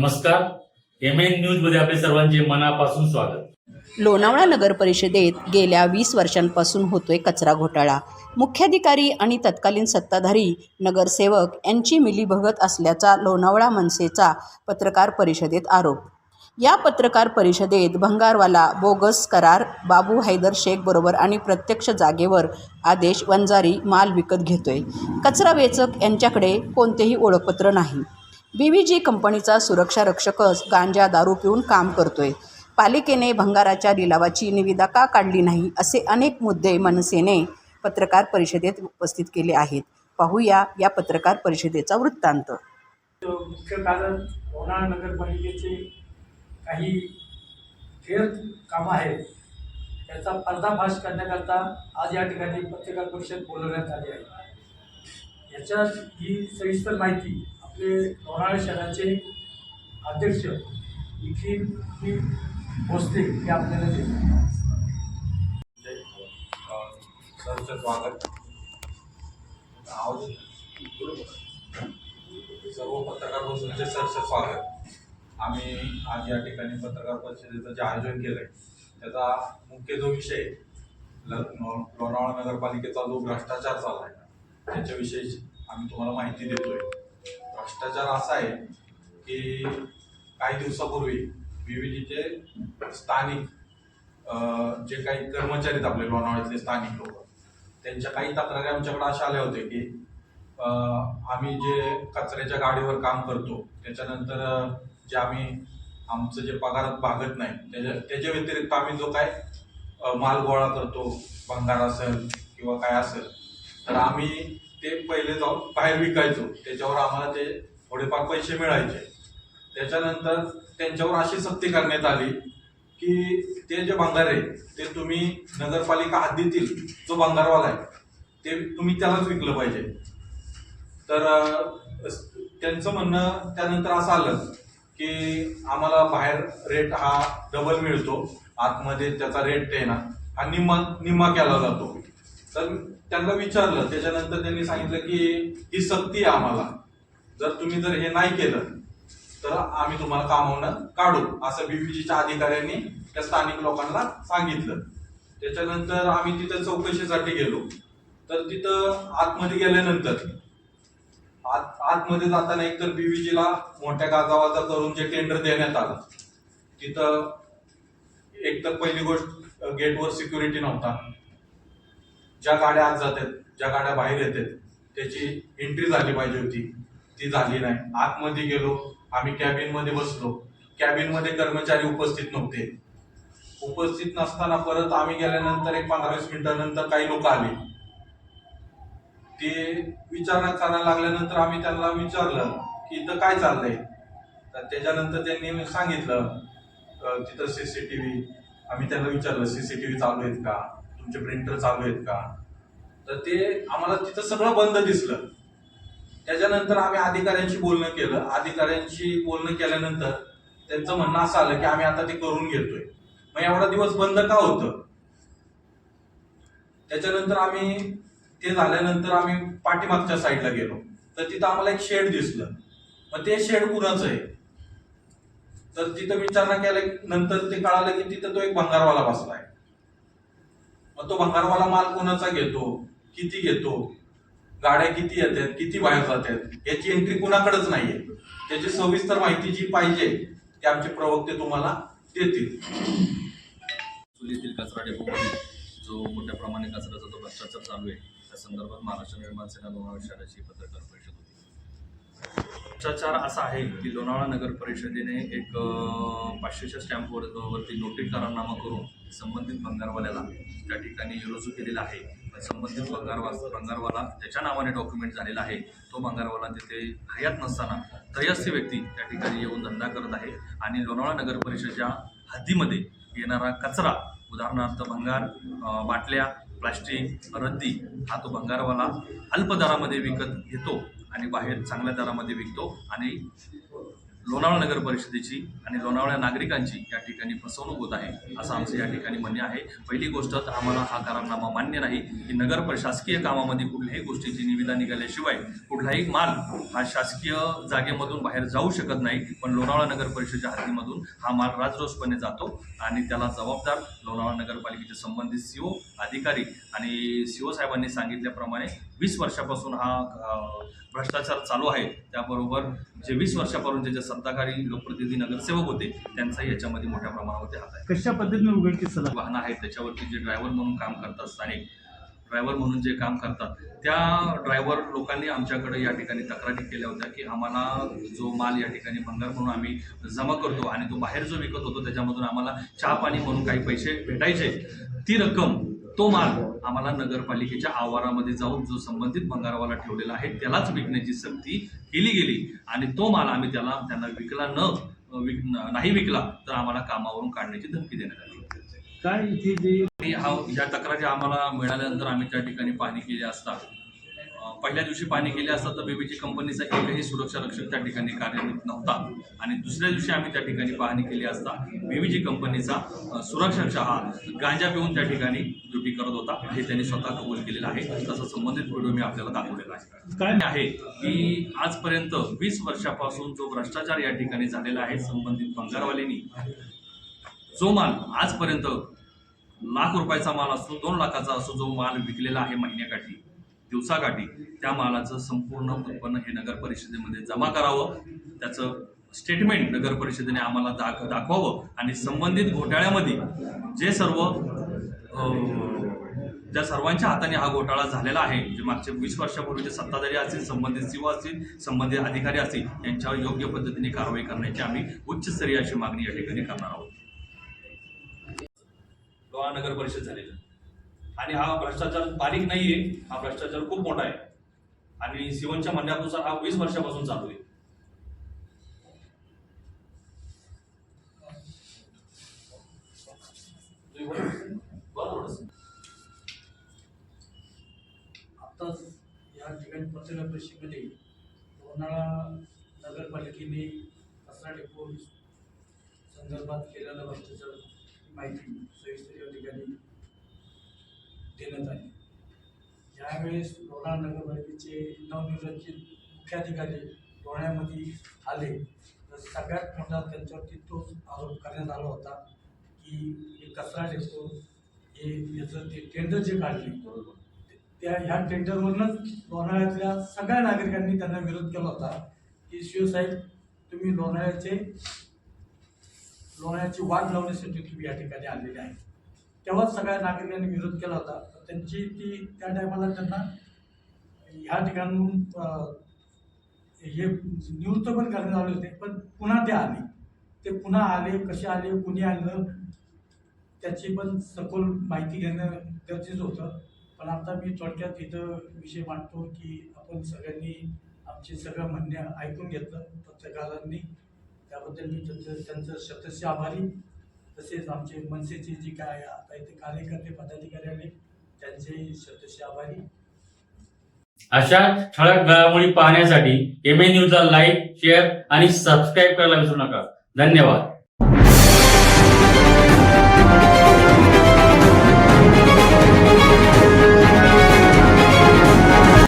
नमस्कार. M N न्यूजमध्ये आपले सर्वांचे मनापासून स्वागत. लोणावळा नगर परिषदेत गेल्या वीस वर्षांपासून होतोय कचरा घोटाळा. मुख्याधिकारी आणि तत्कालीन सत्ताधारी नगरसेवक यांची मिलीभगत असल्याचा लोणावळा मनसेचा पत्रकार परिषदेत आरोप. या पत्रकार परिषदेत भंगारवाला बोगस करार बाबू हैदर शेख बरोबर आणि प्रत्यक्ष जागेवर आदेश वंजारी माल विकत घेतोय. कचरा वेचक यांच्याकडे कोणतेही ओळखपत्र नाही. बी व्ही जी कंपनीचा सुरक्षा रक्षकच गांजा दारू पिऊन काम करतोय. पालिकेने भंगाराच्या लिलावाची निविदा का काढली नाही असे अनेक मुद्दे मनसेने पत्रकार परिषदेत उपस्थित केले आहेत. पाहूया या पत्रकार परिषदेचा वृत्तांत. मुख्य कारण होणार नगरपालिकेचे काही फेर कामं आहेत त्याचा पर्दाफाश करण्याकरता आज या ठिकाणी पत्रकार परिषद बोलवण्यात आली आहे. याच्यात ही सविस्तर माहिती आपले लोणावळा शहराचे अध्यक्ष निखिल पी भोसले हे आपल्याला देतील स्वागत. सर्व पत्रकार बंधूंचे सरचं स्वागत. आम्ही आज या ठिकाणी पत्रकार परिषदेचं जे आयोजन केलंय त्याचा मुख्य जो विषय लोणावळा नगरपालिकेचा जो भ्रष्टाचार चालला आहे त्याच्याविषयी आम्ही तुम्हाला माहिती देतोय. भ्रष्टाचार असा आहे की काही दिवसापूर्वी विविधीचे स्थानिक जे काही कर्मचारी आहेत आपले लोणावळ्यातले स्थानिक लोक त्यांच्या काही तक्रारी आमच्याकडे अशा आल्या होत्या की आम्ही जे कचऱ्याच्या गाडीवर काम करतो त्याच्यानंतर जे आम्ही आमचं जे पगारात भागत नाही त्याच्या त्याच्या व्यतिरिक्त आम्ही जो काय माल गोळा करतो भंगार असेल किंवा काय असेल तर आम्ही ते पहिले जाऊन बाहेर विकायचो. त्याच्यावर आम्हाला ते थोडेफार पैसे मिळायचे. त्याच्यानंतर त्यांच्यावर अशी सक्ती करण्यात आली की ते जे भंगार आहे ते तुम्ही नगरपालिका हद्दीतील जो भंगारवाला आहे ते तुम्ही त्यालाच विकलं पाहिजे. तर त्यांचं म्हणणं त्यानंतर असं आलं की आम्हाला बाहेर रेट हा डबल मिळतो. आतमध्ये त्याचा रेट आहे ना हा निम्मा निम्मा केला जातो. तर त्यांना विचारलं त्याच्यानंतर त्यांनी सांगितलं की ही सक्ती आहे आम्हाला. जर तुम्ही जर हे नाही केलं तर आम्ही तुम्हाला कामावून काढू असं बीपीजीच्या अधिकाऱ्यांनी त्या स्थानिक लोकांना सांगितलं. त्याच्यानंतर आम्ही तिथं चौकशीसाठी गेलो. तर तिथं आतमध्ये गेल्यानंतर आत आतमध्ये जाताना एकतर बीबीजीला मोठ्या गाजावाजा करून जे टेंडर देण्यात आलं तिथं एक तर पहिली गोष्ट गेटवर सिक्युरिटी नव्हता. ज्या गाड्या आत जातात ज्या गाड्या बाहेर येतात त्याची एंट्री झाली पाहिजे होती. ती झाली नाही. आतमध्ये गेलो आम्ही कॅबिनमध्ये बसलो. कॅबिनमध्ये कर्मचारी उपस्थित नव्हते. उपस्थित नसताना परत आम्ही गेल्यानंतर एक पंधरा वीस मिनिटानंतर काही लोक आले. ते विचारणा करायला लागल्यानंतर आम्ही त्यांना विचारलं की इथं काय चाललंय? तर त्याच्यानंतर त्यांनी सांगितलं अं, तिथं सीसीटीव्ही आम्ही त्यांना विचारलं सीसीटीव्ही चालू आहेत का? तुमचे प्रिंटर चालू आहेत का? तर ते आम्हाला तिथं सगळं बंद दिसलं. त्याच्यानंतर आम्ही अधिकाऱ्यांशी बोलणं केलं. अधिकाऱ्यांशी बोलणं केल्यानंतर त्यांचं म्हणणं असं आलं की आम्ही आता ते करून घेतोय. मग एवढा दिवस बंद का होतं? त्याच्यानंतर आम्ही ते झाल्यानंतर आम्ही पाठीमागच्या साईडला गेलो. तर तिथं आम्हाला एक शेड दिसलं. मग ते शेड कुणाचं आहे? तर तिथं विचारणा केल्या नंतर ते कळालं की तिथं तो एक भंगारवाला बसलाय. मग तो भंगारवाला माल कोणाचा घेतो? किती घेतो? गाड्या किती येतात? किती बाहेर जातात? याची एंट्री कुणाकडेच नाहीये. त्याची सविस्तर माहिती जी पाहिजे ते आमचे प्रवक्ते तुम्हाला देतील. चुलीतील कचरा डेपोमध्ये जो मोठ्या प्रमाणे कचऱ्याचा जो भ्रष्टाचार चालू आहे त्या संदर्भात महाराष्ट्र निर्माण सेना लोणावळा शहराची पत्रकार परिषद होती. भ्रष्टाचार असा आहे की लोणावळा नगर परिषदेने एक पाचशेच्या स्टॅम्पवर वरती नोटीस करारनामा करून संबंधित भंगारवाल्याला त्या ठिकाणी रुजू केलेला आहे. संबंधित भंगारवा भंगारवाला ज्याच्या नावाने डॉक्युमेंट झालेला आहे. तो भंगारवाला तिथे हयात नसताना त्रयस्थ व्यक्ती त्या ठिकाणी येऊन धंदा करत आहे. आणि लोणावळा नगर परिषदेच्या हद्दीमध्ये येणारा कचरा उदाहरणार्थ भंगार बाटल्या प्लास्टिक रद्दी हा तो भंगारवाला अल्प दरामध्ये विकत घेतो आणि बाहेर चांगल्या दरामध्ये विकतो आणि लोणावळा नगर परिषदेची आणि लोणावळा नागरिकांची या ठिकाणी फसवणूक होत आहे असं आमचं या ठिकाणी म्हणणे आहे. पहिली गोष्ट तर आम्हाला हा करारनामा मान्य नाही की नगर पर- शासकीय कामामध्ये कुठल्याही गोष्टीची निविदा निघाल्याशिवाय कुठलाही माल हा शासकीय जागेमधून बाहेर जाऊ शकत नाही. पण लोणावळा नगर परिषदेच्या हद्दीमधून हा माल राजरोसपणे जातो आणि त्याला जबाबदार लोणावळा नगरपालिकेचे संबंधित सीओ अधिकारी आणि सीओ साहेबांनी सांगितल्याप्रमाणे वीस वर्षापासून हा भ्रष्टाचार चालू आहे. त्याबरोबर जे वीस वर्षापासून सत्ताधारी लोकप्रतिनिधी नगरसेवक होते त्यांचाही याच्यामध्ये मोठ्या प्रमाणावरती हात आहे. कशा पद्धतीने उघडकीस वाहनं आहेत त्याच्यावरती जे ड्रायव्हर म्हणून काम करतात स्थानिक ड्रायव्हर म्हणून जे काम करतात त्या ड्रायव्हर लोकांनी आमच्याकडे या ठिकाणी तक्रारी केल्या होत्या की आम्हाला जो माल या ठिकाणी भंगार म्हणून आम्ही जमा करतो आणि तो बाहेर जो विकत होतो त्याच्यामधून आम्हाला चहा पाणी म्हणून काही पैसे भेटायचे ती रक्कम तो माल आम्हाला नगरपालिकेच्या आवारामध्ये जाऊन जो संबंधित भंगारवाला ठेवलेला आहे त्यालाच विकण्याची सक्ती केली गेली. आणि तो माल आम्ही त्याला त्यांना विकला न विक नाही विकला तर आम्हाला कामावरून काढण्याची धमकी देण्यात आली. काय इथे जे हा या तक्रारी आम्हाला मिळाल्यानंतर आम्ही त्या ठिकाणी पाहणी केली असता पहिल्या दिवशी पाहणी केली असता तर बेबीची कंपनीचा एकही सुरक्षा रक्षक त्या ठिकाणी कार्यान्वित नव्हता. आणि दुसऱ्या दिवशी आम्ही त्या ठिकाणी पाहणी केली असता बेबीजी कंपनीचा अं, सुरक्षा रक्षक हा गांजा पिऊन त्या ठिकाणी ड्युटी करत होता. हे त्यांनी स्वतः कबूल केलेलं आहे. तसा संबंधित व्हिडिओ मी आपल्याला दाखवलेला आहे. काय? आहे की आजपर्यंत वीस वर्षापासून जो भ्रष्टाचार या ठिकाणी झालेला आहे संबंधित भंगारवाल्यांनी जो माल आजपर्यंत लाख रुपयाचा माल असतो दोन लाखाचा असो जो माल विकलेला आहे महिन्याकाठी दिवसाकाठी त्या मालाचं संपूर्ण उत्पन्न हे नगर परिषदेमध्ये जमा करावं. त्याचं स्टेटमेंट नगर परिषदेने आम्हाला दाख दाखवावं. आणि संबंधित घोटाळ्यामध्ये जे सर्व ज्या सर्वांच्या हाताने हा घोटाळा झालेला आहे जे मागच्या वीस वर्षापूर्वीचे सत्ताधारी असतील संबंधित सीओ असतील संबंधित अधिकारी असतील यांच्यावर योग्य पद्धतीने कारवाई करण्याची आम्ही उच्चस्तरीय अशी मागणी या ठिकाणी करणार आहोत. गोवा नगर परिषद झालेली. आणि हा भ्रष्टाचार बारीक नाही आहे हा भ्रष्टाचार खूप मोठा आहे. आणि सिवनच्या म्हणण्यानुसार हा वीस वर्षापासून चालू आहे. बरोबर आत्ताच या ठिकाणी पत्रकार परिषदेमध्ये लोणाळा नगरपालिकेने कचरा डेपो संदर्भात केलेला भ्रष्टाचार माहिती सविस्तर या ठिकाणी देण्यात आली. यावेळेस लोणार नगरपालिकेचे नवनिर्वाचित मुख्याधिकारी लोण्यामध्ये आले. तर सगळ्यात मोठा त्यांच्यावरती तोच आरोप करण्यात आला होता की हे कचरा ठेवतो हे याचं ते टेंडर जे काढले त्या ह्या टेंडरवरूनच लोणाळ्यातल्या सगळ्या नागरिकांनी त्यांना विरोध केला होता की शिवसाहेब तुम्ही लोणाळ्याचे लोणाळ्याची वाट लावण्यासाठी तुम्ही या ठिकाणी आलेले आहे तेव्हाच सगळ्या नागरिकांनी विरोध केला होता. त्यांची ती त्या टायमाला त्यांना ह्या ठिकाणून हे निवृत्त पण करण्यात आले होते पण पुन्हा ते आले. ते पुन्हा आले कसे आले कुणी आणलं त्याची पण सखोल माहिती घेणं गरजेचं होतं. पण आता मी थोडक्यात इथं विषय मांडतो की आपण सगळ्यांनी आमचे सगळं म्हणणे ऐकून घेतलं. पत्रकारांनी त्याबद्दल मी त्यांचं त्यांचं सतस्य आभारी. तसेच आमचे मनसेचे जे काय आता इथे कार्यकर्ते पदाधिकारी आले त्यांचे शतस्य आभारी. अशा ठळक घडामोडी पाहण्यासाठी एम ए न्यूजला लाईक शेअर आणि सबस्क्राईब करायला विसरू नका. धन्यवाद.